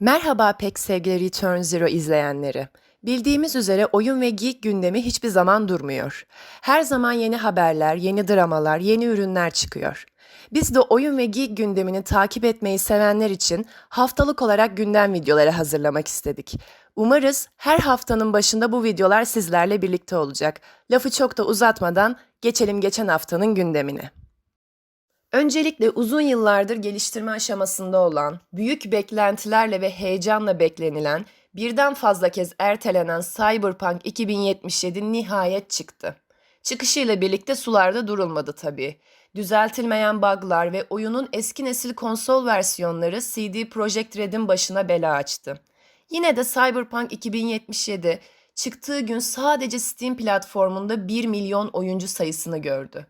Merhaba pek sevgili Return Zero izleyenleri. Bildiğimiz üzere oyun ve geek gündemi hiçbir zaman durmuyor. Her zaman yeni haberler, yeni dramalar, yeni ürünler çıkıyor. Biz de oyun ve geek gündemini takip etmeyi sevenler için haftalık olarak gündem videoları hazırlamak istedik. Umarız her haftanın başında bu videolar sizlerle birlikte olacak. Lafı çok da uzatmadan geçelim geçen haftanın gündemine. Öncelikle uzun yıllardır geliştirme aşamasında olan, büyük beklentilerle ve heyecanla beklenilen, birden fazla kez ertelenen Cyberpunk 2077 nihayet çıktı. Çıkışıyla birlikte sularda durulmadı tabii. Düzeltilmeyen bug'lar ve oyunun eski nesil konsol versiyonları CD Projekt Red'in başına bela açtı. Yine de Cyberpunk 2077 çıktığı gün sadece Steam platformunda 1 milyon oyuncu sayısını gördü.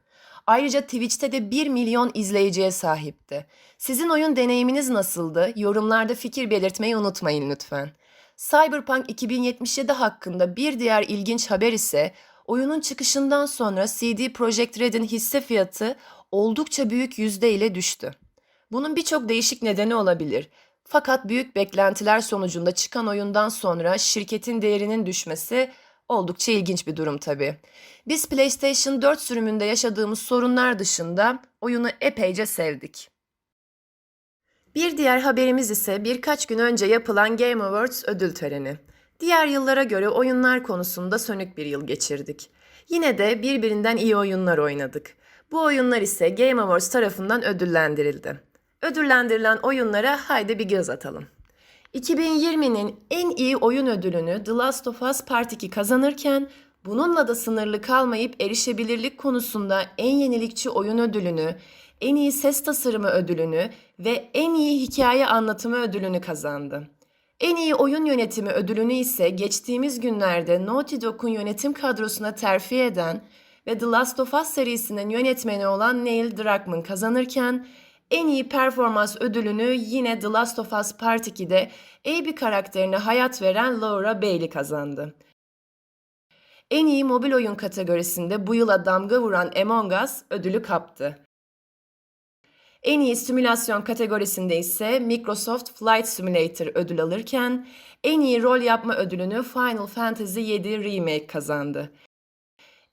Ayrıca Twitch'te de 1 milyon izleyiciye sahipti. Sizin oyun deneyiminiz nasıldı? Yorumlarda fikir belirtmeyi unutmayın lütfen. Cyberpunk 2077 hakkında bir diğer ilginç haber ise oyunun çıkışından sonra CD Projekt Red'in hisse fiyatı oldukça büyük yüzdeyle düştü. Bunun birçok değişik nedeni olabilir. Fakat büyük beklentiler sonucunda çıkan oyundan sonra şirketin değerinin düşmesi oldukça ilginç bir durum tabii. Biz PlayStation 4 sürümünde yaşadığımız sorunlar dışında oyunu epeyce sevdik. Bir diğer haberimiz ise birkaç gün önce yapılan Game Awards ödül töreni. Diğer yıllara göre oyunlar konusunda sönük bir yıl geçirdik. Yine de birbirinden iyi oyunlar oynadık. Bu oyunlar ise Game Awards tarafından ödüllendirildi. Ödüllendirilen oyunlara haydi bir göz atalım. 2020'nin en iyi oyun ödülünü The Last of Us Part 2 kazanırken bununla da sınırlı kalmayıp erişebilirlik konusunda en yenilikçi oyun ödülünü, en iyi ses tasarımı ödülünü ve en iyi hikaye anlatımı ödülünü kazandı. En iyi oyun yönetimi ödülünü ise geçtiğimiz günlerde Naughty Dog'un yönetim kadrosuna terfi eden ve The Last of Us serisinin yönetmeni olan Neil Druckmann kazanırken en iyi performans ödülünü yine The Last of Us Part 2'de Abby karakterine hayat veren Laura Bailey kazandı. En iyi mobil oyun kategorisinde bu yıla damga vuran Among Us ödülü kaptı. En iyi simülasyon kategorisinde ise Microsoft Flight Simulator ödül alırken en iyi rol yapma ödülünü Final Fantasy VII Remake kazandı.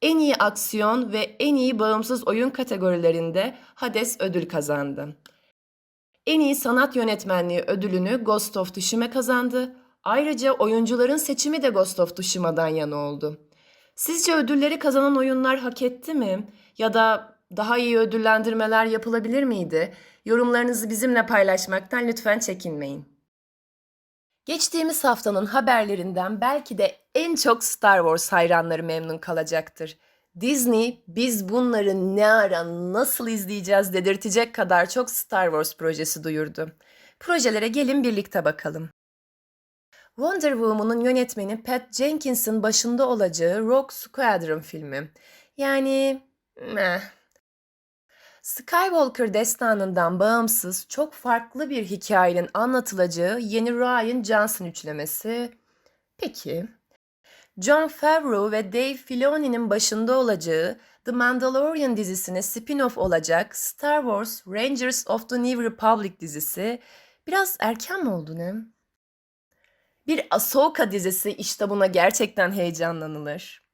En iyi aksiyon ve en iyi bağımsız oyun kategorilerinde Hades ödül kazandı. En iyi sanat yönetmenliği ödülünü Ghost of Tsushima kazandı. Ayrıca oyuncuların seçimi de Ghost of Tsushima'dan yana oldu. Sizce ödülleri kazanan oyunlar hak etti mi? Ya da daha iyi ödüllendirmeler yapılabilir miydi? Yorumlarınızı bizimle paylaşmaktan lütfen çekinmeyin. Geçtiğimiz haftanın haberlerinden belki de en çok Star Wars hayranları memnun kalacaktır. Disney biz bunları ne ara nasıl izleyeceğiz dedirtecek kadar çok Star Wars projesi duyurdu. Projelere gelin birlikte bakalım. Wonder Woman'ın yönetmeni Pat Jenkins'in başında olacağı Rogue Squadron filmi. Yani meh. Skywalker destanından bağımsız çok farklı bir hikayenin anlatılacağı yeni Ryan Johnson üçlemesi. Peki. John Favreau ve Dave Filoni'nin başında olacağı The Mandalorian dizisine spin-off olacak Star Wars Rangers of the New Republic dizisi biraz erken mi oldu ne? Bir Ahsoka dizisi işte buna gerçekten heyecanlanılır.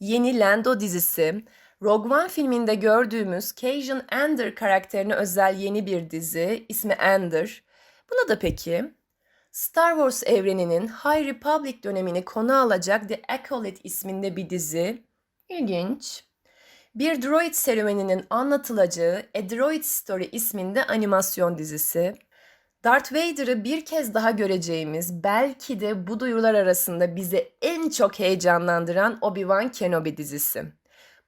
Yeni Lando dizisi, Rogue One filminde gördüğümüz Cajun Ender karakterine özel yeni bir dizi, ismi Ender. Buna da peki. Star Wars evreninin High Republic dönemini konu alacak The Acolyte isminde bir dizi. İlginç. Bir droid serüveninin anlatılacağı A Droid Story isminde animasyon dizisi. Darth Vader'ı bir kez daha göreceğimiz belki de bu duyurular arasında bizi en çok heyecanlandıran Obi-Wan Kenobi dizisi.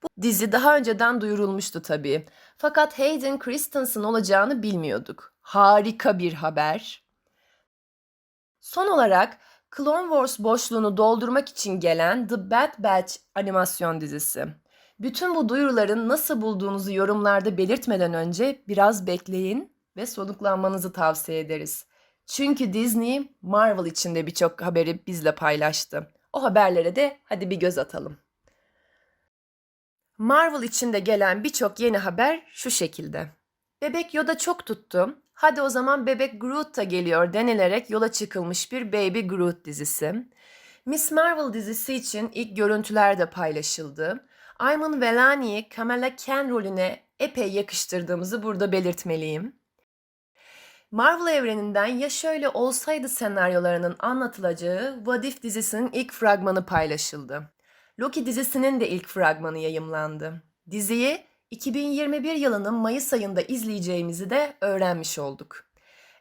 Bu dizi daha önceden duyurulmuştu tabii. Fakat Hayden Christensen olacağını bilmiyorduk. Harika bir haber. Son olarak Clone Wars boşluğunu doldurmak için gelen The Bad Batch animasyon dizisi. Bütün bu duyuruların nasıl bulduğunuzu yorumlarda belirtmeden önce biraz bekleyin ve soluklanmanızı tavsiye ederiz. Çünkü Disney Marvel içinde birçok haberi bizle paylaştı. O haberlere de hadi bir göz atalım. Marvel içinde gelen birçok yeni haber şu şekilde. Bebek Yoda çok tuttu. Hadi o zaman Bebek Groot da geliyor denilerek yola çıkılmış bir Baby Groot dizisi. Miss Marvel dizisi için ilk görüntüler de paylaşıldı. Ayman Velani'yi Kamala Khan rolüne epey yakıştırdığımızı burada belirtmeliyim. Marvel evreninden ya şöyle olsaydı senaryolarının anlatılacağı What If dizisinin ilk fragmanı paylaşıldı. Loki dizisinin de ilk fragmanı yayımlandı. Diziyi 2021 yılının Mayıs ayında izleyeceğimizi de öğrenmiş olduk.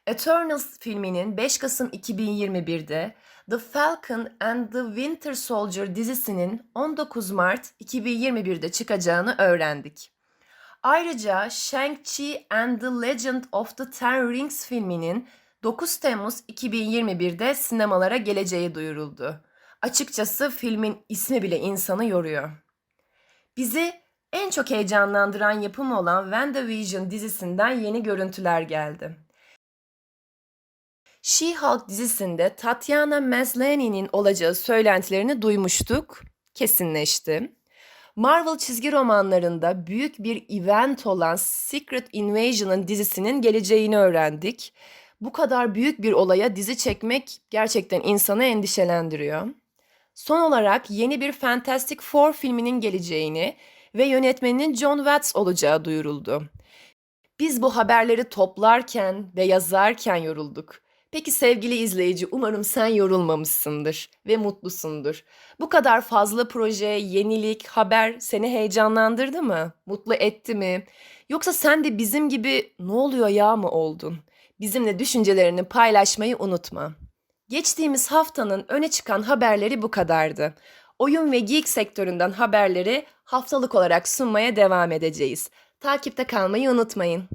Eternals filminin 5 Kasım 2021'de The Falcon and the Winter Soldier dizisinin 19 Mart 2021'de çıkacağını öğrendik. Ayrıca Shang-Chi and the Legend of the Ten Rings filminin 9 Temmuz 2021'de sinemalara geleceği duyuruldu. Açıkçası filmin ismi bile insanı yoruyor. Bizi en çok heyecanlandıran yapım olan WandaVision dizisinden yeni görüntüler geldi. She-Hulk dizisinde Tatiana Maslany'nin olacağı söylentilerini duymuştuk, kesinleşti. Marvel çizgi romanlarında büyük bir event olan Secret Invasion'ın dizisinin geleceğini öğrendik. Bu kadar büyük bir olaya dizi çekmek gerçekten insanı endişelendiriyor. Son olarak yeni bir Fantastic Four filminin geleceğini ve yönetmeninin John Watts olacağı duyuruldu. Biz bu haberleri toplarken ve yazarken yorulduk. Peki sevgili izleyici, umarım sen yorulmamışsındır ve mutlusundur. Bu kadar fazla proje, yenilik, haber seni heyecanlandırdı mı? Mutlu etti mi? Yoksa sen de bizim gibi ne oluyor ya mı oldun? Bizimle düşüncelerini paylaşmayı unutma. Geçtiğimiz haftanın öne çıkan haberleri bu kadardı. Oyun ve geek sektöründen haberleri haftalık olarak sunmaya devam edeceğiz. Takipte kalmayı unutmayın.